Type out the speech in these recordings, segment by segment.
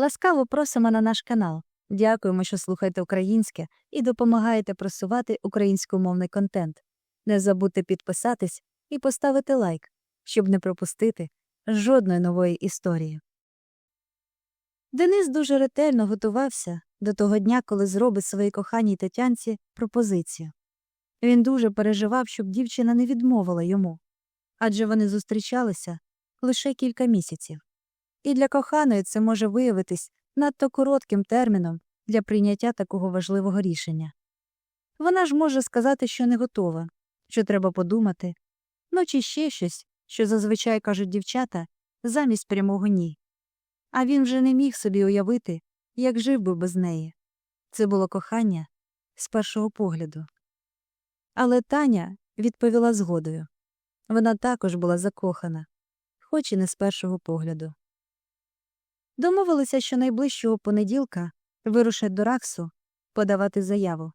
Ласкаво просимо на наш канал. Дякуємо, що слухаєте українське і допомагаєте просувати українськомовний контент. Не забудьте підписатись і поставити лайк, щоб не пропустити жодної нової історії. Денис дуже ретельно готувався до того дня, коли зробить своїй коханій Тетянці пропозицію. Він дуже переживав, щоб дівчина не відмовила йому, адже вони зустрічалися лише кілька місяців. І для коханої це може виявитись надто коротким терміном для прийняття такого важливого рішення. Вона ж може сказати, що не готова, що треба подумати, ну чи ще щось, що зазвичай кажуть дівчата, замість прямого ні. А він вже не міг собі уявити, як жив би без неї. Це було кохання з першого погляду. Але Таня відповіла згодою. Вона також була закохана, хоч і не з першого погляду. Домовилися, що найближчого понеділка вирушать до Раксу подавати заяву.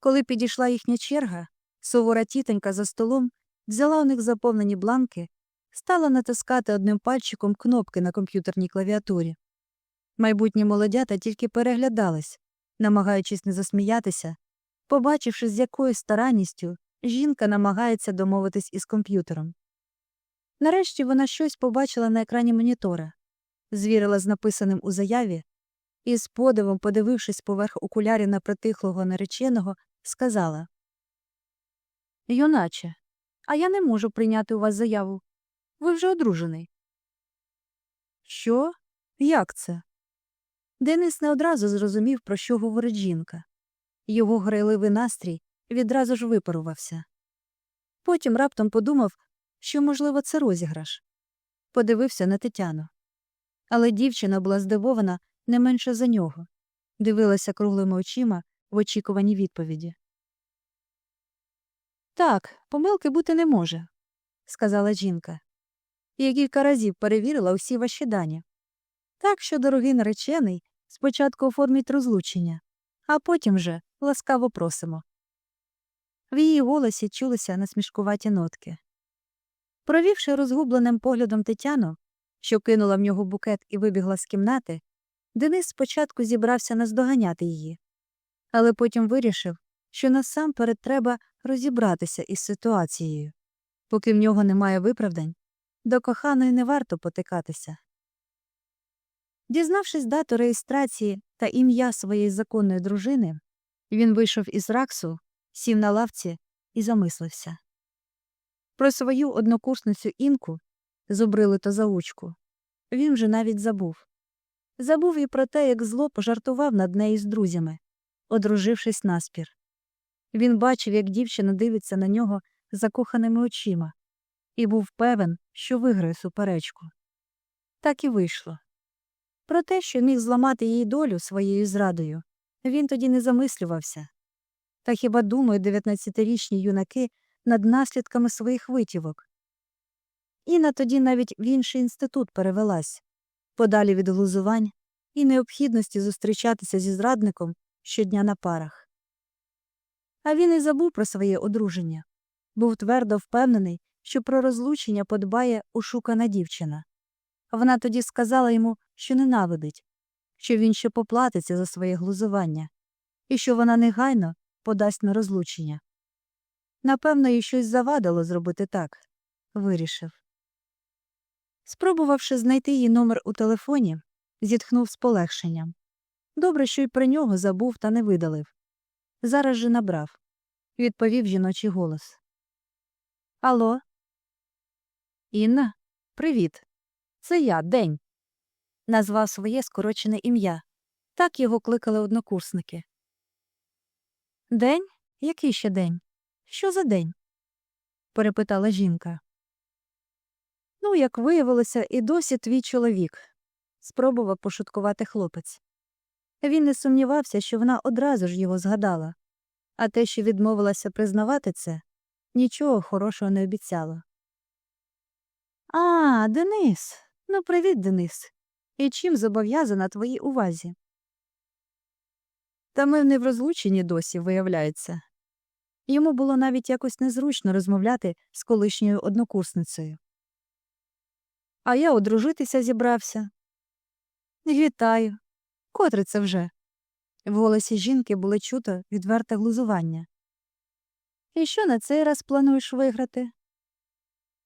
Коли підійшла їхня черга, сувора тітонька за столом взяла у них заповнені бланки, стала натискати одним пальчиком кнопки на комп'ютерній клавіатурі. Майбутні молодята тільки переглядались, намагаючись не засміятися, побачивши, з якою старанністю жінка намагається домовитись із комп'ютером. Нарешті вона щось побачила на екрані монітора, звірила з написаним у заяві і, з подивом, подивившись поверх окулярів на притихлого нареченого, сказала Юначе, а я не можу прийняти у вас заяву. Ви вже одружений. Що? Як це? Денис не одразу зрозумів, про що говорить жінка. Його грайливий настрій відразу ж випарувався. Потім раптом подумав, що, можливо, це розіграш. Подивився на Тетяну. Але дівчина була здивована не менше за нього, дивилася круглими очима в очікуванні відповіді. Так, помилки бути не може, сказала жінка. Я кілька разів перевірила усі ваші дані. Так що, дорогий наречений, спочатку оформіть розлучення, а потім же ласкаво просимо. В її голосі чулися насмішкуваті нотки. Провівши розгубленим поглядом Тетяну, що кинула в нього букет і вибігла з кімнати, Денис спочатку зібрався наздоганяти її, але потім вирішив, що насамперед треба розібратися із ситуацією. Поки в нього немає виправдань, до коханої не варто потикатися. Дізнавшись дату реєстрації та ім'я своєї законної дружини, він вийшов із раксу, сів на лавці і замислився. Про свою однокурсницю інку, зубрилито заучку, він вже навіть забув. Забув і про те, як зло пожартував над нею з друзями, одружившись наспір. Він бачив, як дівчина дивиться на нього закоханими очима, і був певен, що виграє суперечку. Так і вийшло. Про те, що міг зламати її долю своєю зрадою, він тоді не замислювався. Та хіба думають дев'ятнадцятирічні юнаки над наслідками своїх витівок? Інна тоді навіть в інший інститут перевелась, подалі від глузувань і необхідності зустрічатися зі зрадником щодня на парах. А він і забув про своє одруження, був твердо впевнений, що про розлучення подбає ушукана дівчина. Вона тоді сказала йому, що ненавидить, що він ще поплатиться за своє глузування, і що вона негайно подасть на розлучення. Напевно, їй щось завадило зробити так, вирішив. Спробувавши знайти її номер у телефоні, зітхнув з полегшенням. Добре, що й про нього забув та не видалив. Зараз же набрав, відповів жіночий голос. Алло? Інна, привіт. Це я, День. Назвав своє скорочене ім'я. Так його кликали однокурсники. День? Який ще день? Що за день? перепитала жінка. Ну, як виявилося, і досі твій чоловік, спробував пошуткувати хлопець. Він не сумнівався, що вона одразу ж його згадала, а те, що відмовилася признавати це, нічого хорошого не обіцяло. А, Денис. Ну, привіт, Денис. І чим зобов'язана твоїй увазі? Та ми не в розлученні досі, виявляється. Йому було навіть якось незручно розмовляти з колишньою однокурсницею. А я одружитися зібрався. Вітаю. Котре це вже? В голосі жінки було чуто відверте глузування. І що на цей раз плануєш виграти?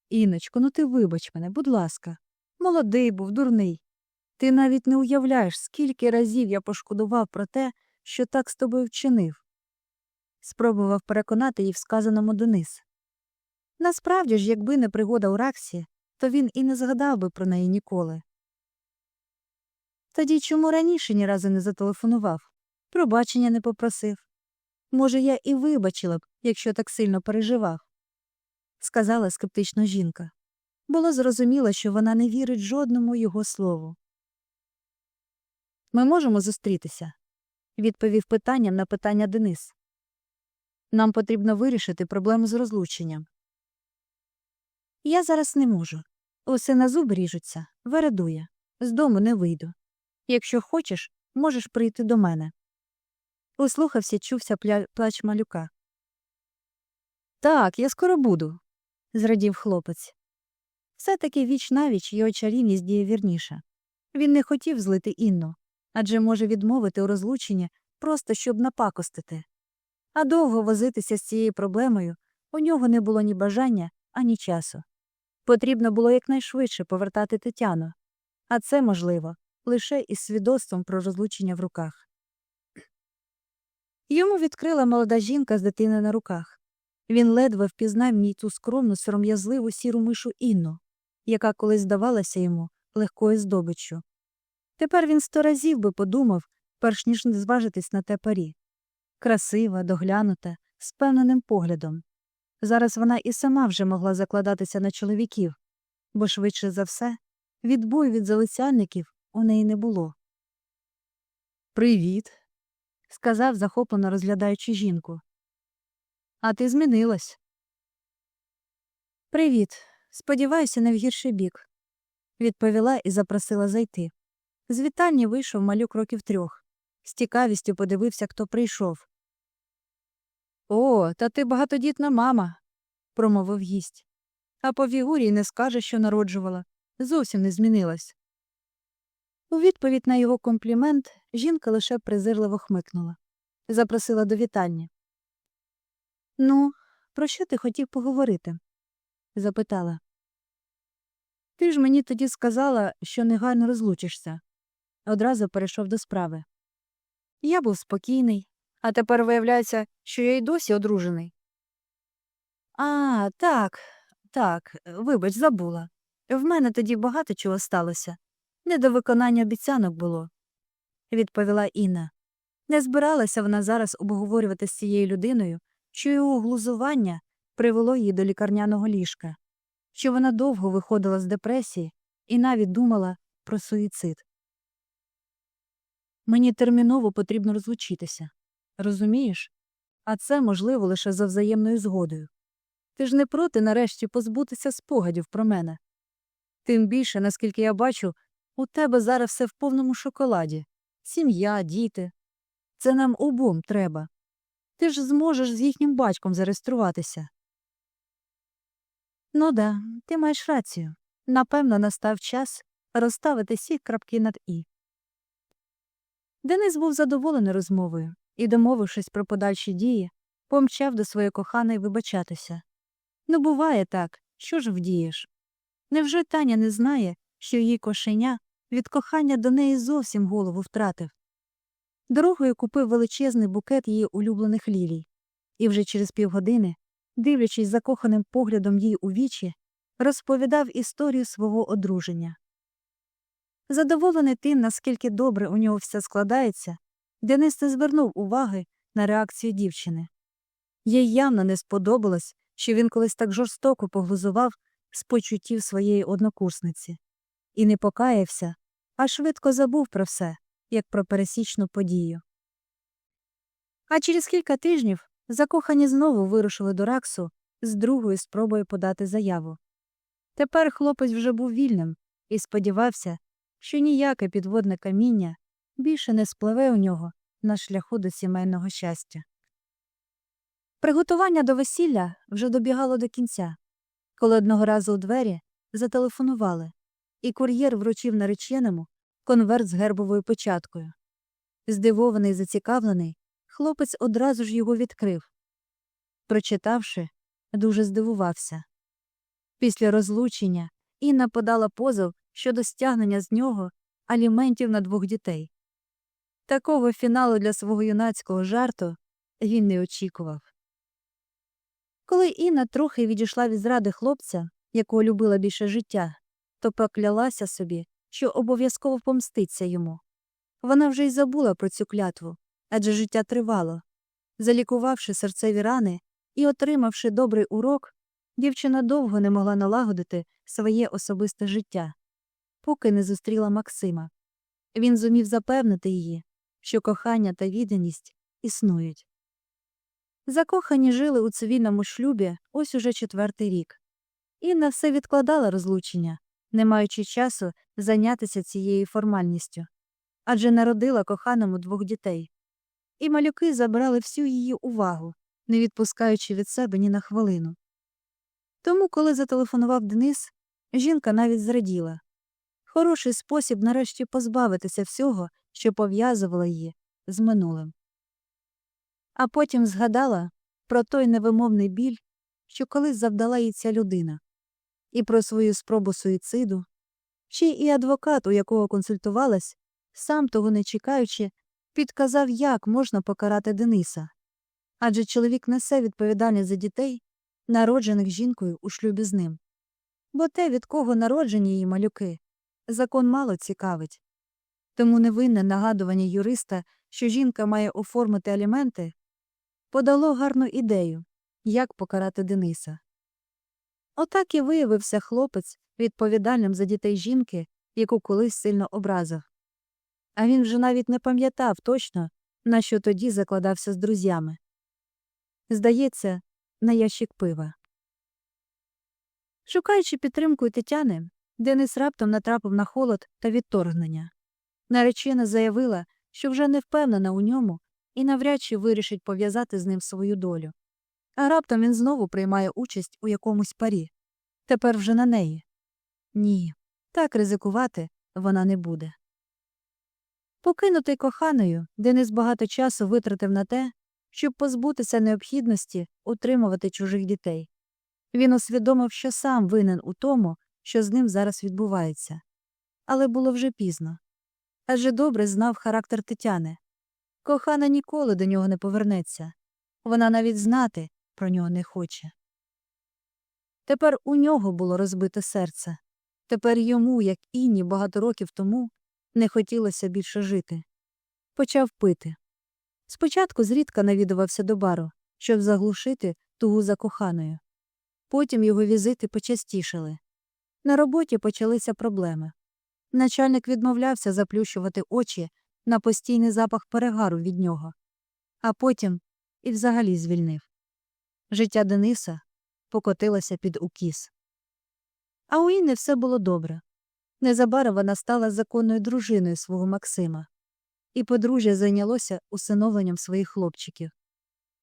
Іночко, ну ти вибач мене, будь ласка. Молодий був, дурний. Ти навіть не уявляєш, скільки разів я пошкодував про те, що так з тобою вчинив. Спробував переконати її в сказаному Денис. Насправді ж, якби не пригода у Раксі, то він і не згадав би про неї ніколи. Тоді чому раніше ні разу не зателефонував, пробачення не попросив. Може, я і вибачила б, якщо так сильно переживав, сказала скептично жінка. Було зрозуміло, що вона не вірить жодному його слову. Ми можемо зустрітися, відповів питанням на питання Денис. Нам потрібно вирішити проблему з розлученням. Я зараз не можу. Усе на зуби ріжуться, вередує. З дому не вийду. Якщо хочеш, можеш прийти до мене. Услухався, чувся пля... плач малюка. Так, я скоро буду, зрадів хлопець. Все таки віч навіч його чарівність діє вірніше. Він не хотів злити Інну, адже може відмовити у розлученні просто щоб напакостити. А довго возитися з цією проблемою у нього не було ні бажання, ані часу. Потрібно було якнайшвидше повертати Тетяну, а це можливо лише із свідоцтвом про розлучення в руках. Йому відкрила молода жінка з дитиною на руках. Він ледве впізнав ній ту скромну, сором'язливу сіру мишу Інну, яка колись здавалася йому легкою здобиччю. Тепер він сто разів би подумав, перш ніж не зважитись на те парі. Красива, доглянута, з певненим поглядом. Зараз вона і сама вже могла закладатися на чоловіків, бо швидше за все відбою від залицяльників у неї не було. Привіт, сказав, захоплено розглядаючи жінку. А ти змінилась. Привіт. Сподіваюся, не в гірший бік, відповіла і запросила зайти. З вітальні вийшов малюк років трьох. З цікавістю подивився, хто прийшов. О, та ти багатодітна мама, промовив гість. А по фігурі не скаже, що народжувала. Зовсім не змінилась. У відповідь на його комплімент жінка лише презирливо хмикнула. Запросила до вітання. Ну, про що ти хотів поговорити? запитала. Ти ж мені тоді сказала, що негайно розлучишся. Одразу перейшов до справи. Я був спокійний, а тепер виявляється, що я й досі одружений. А, так, так, вибач, забула. В мене тоді багато чого сталося. Не до виконання обіцянок було, відповіла Інна. Не збиралася вона зараз обговорювати з цією людиною, що його глузування привело її до лікарняного ліжка, що вона довго виходила з депресії і навіть думала про суїцид. Мені терміново потрібно розлучитися. Розумієш? А це можливо лише за взаємною згодою. Ти ж не проти нарешті позбутися спогадів про мене. Тим більше, наскільки я бачу, у тебе зараз все в повному шоколаді сім'я, діти. Це нам обом треба. Ти ж зможеш з їхнім батьком зареєструватися. Ну да, ти маєш рацію. Напевно, настав час розставити всі крапки над І. Денис був задоволений розмовою і, домовившись про подальші дії, помчав до своєї коханої вибачатися. Ну, буває так, що ж вдієш? Невже Таня не знає, що її кошеня від кохання до неї зовсім голову втратив? Дорогою купив величезний букет її улюблених лілій, і вже через півгодини, дивлячись закоханим поглядом їй у вічі, розповідав історію свого одруження. Задоволений тим, наскільки добре у нього все складається, Денис не звернув уваги на реакцію дівчини. Їй явно не сподобалось, що він колись так жорстоко поглузував з почуттів своєї однокурсниці, і не покаявся, а швидко забув про все, як про пересічну подію. А через кілька тижнів закохані знову вирушили до Раксу з другою спробою подати заяву. Тепер хлопець вже був вільним і сподівався, що ніяке підводне каміння більше не спливе у нього на шляху до сімейного щастя. Приготування до весілля вже добігало до кінця, коли одного разу у двері зателефонували, і кур'єр вручив нареченому конверт з гербовою печаткою. Здивований і зацікавлений, хлопець одразу ж його відкрив. Прочитавши, дуже здивувався. Після розлучення Інна подала позов щодо стягнення з нього аліментів на двох дітей. Такого фіналу для свого юнацького жарту він не очікував. Коли Інна трохи відійшла від зради хлопця, якого любила більше життя, то поклялася собі, що обов'язково помститься йому. Вона вже й забула про цю клятву, адже життя тривало. Залікувавши серцеві рани і отримавши добрий урок, дівчина довго не могла налагодити своє особисте життя, поки не зустріла Максима. Він зумів запевнити її, що кохання та відданість існують. Закохані жили у цивільному шлюбі ось уже четвертий рік. Інна все відкладала розлучення, не маючи часу зайнятися цією формальністю, адже народила коханому двох дітей. І малюки забрали всю її увагу, не відпускаючи від себе ні на хвилину. Тому, коли зателефонував Денис, жінка навіть зраділа хороший спосіб нарешті позбавитися всього, що пов'язувало її з минулим. А потім згадала про той невимовний біль, що колись завдала їй ця людина, і про свою спробу суїциду, ще і адвокат, у якого консультувалась, сам того не чекаючи, підказав, як можна покарати Дениса. Адже чоловік несе відповідальність за дітей, народжених жінкою у шлюбі з ним. Бо те, від кого народжені її малюки, закон мало цікавить. Тому невинне нагадування юриста, що жінка має оформити аліменти, подало гарну ідею, як покарати Дениса. Отак і виявився хлопець відповідальним за дітей жінки, яку колись сильно образив. А він вже навіть не пам'ятав точно, на що тоді закладався з друзями. Здається, на ящик пива. Шукаючи підтримку Тетяни, Денис раптом натрапив на холод та відторгнення. Наречена заявила, що вже не впевнена у ньому і навряд чи вирішить пов'язати з ним свою долю. А раптом він знову приймає участь у якомусь парі. Тепер вже на неї. Ні, так ризикувати вона не буде. Покинутий коханою, Денис багато часу витратив на те, щоб позбутися необхідності утримувати чужих дітей. Він усвідомив, що сам винен у тому, що з ним зараз відбувається. Але було вже пізно. Адже добре знав характер Тетяни. Кохана ніколи до нього не повернеться. Вона навіть знати про нього не хоче. Тепер у нього було розбите серце. Тепер йому, як Інні багато років тому, не хотілося більше жити. Почав пити. Спочатку зрідка навідувався до бару, щоб заглушити тугу за коханою. Потім його візити почастішали. На роботі почалися проблеми. Начальник відмовлявся заплющувати очі на постійний запах перегару від нього, а потім і взагалі звільнив. Життя Дениса покотилося під укіс. А у Інни все було добре. Незабаром вона стала законною дружиною свого Максима, і подружжя зайнялося усиновленням своїх хлопчиків.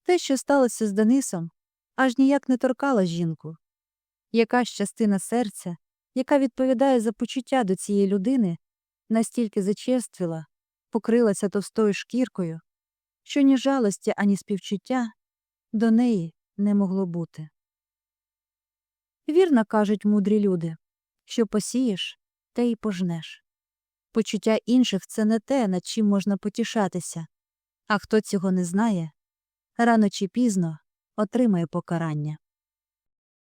Те, що сталося з Денисом, аж ніяк не торкала жінку. Якась частина серця, яка відповідає за почуття до цієї людини, настільки зачерствіла, покрилася товстою шкіркою, що ні жалості, ані співчуття до неї не могло бути. Вірно кажуть мудрі люди що посієш, те й пожнеш. Почуття інших це не те, над чим можна потішатися, а хто цього не знає, рано чи пізно отримає покарання.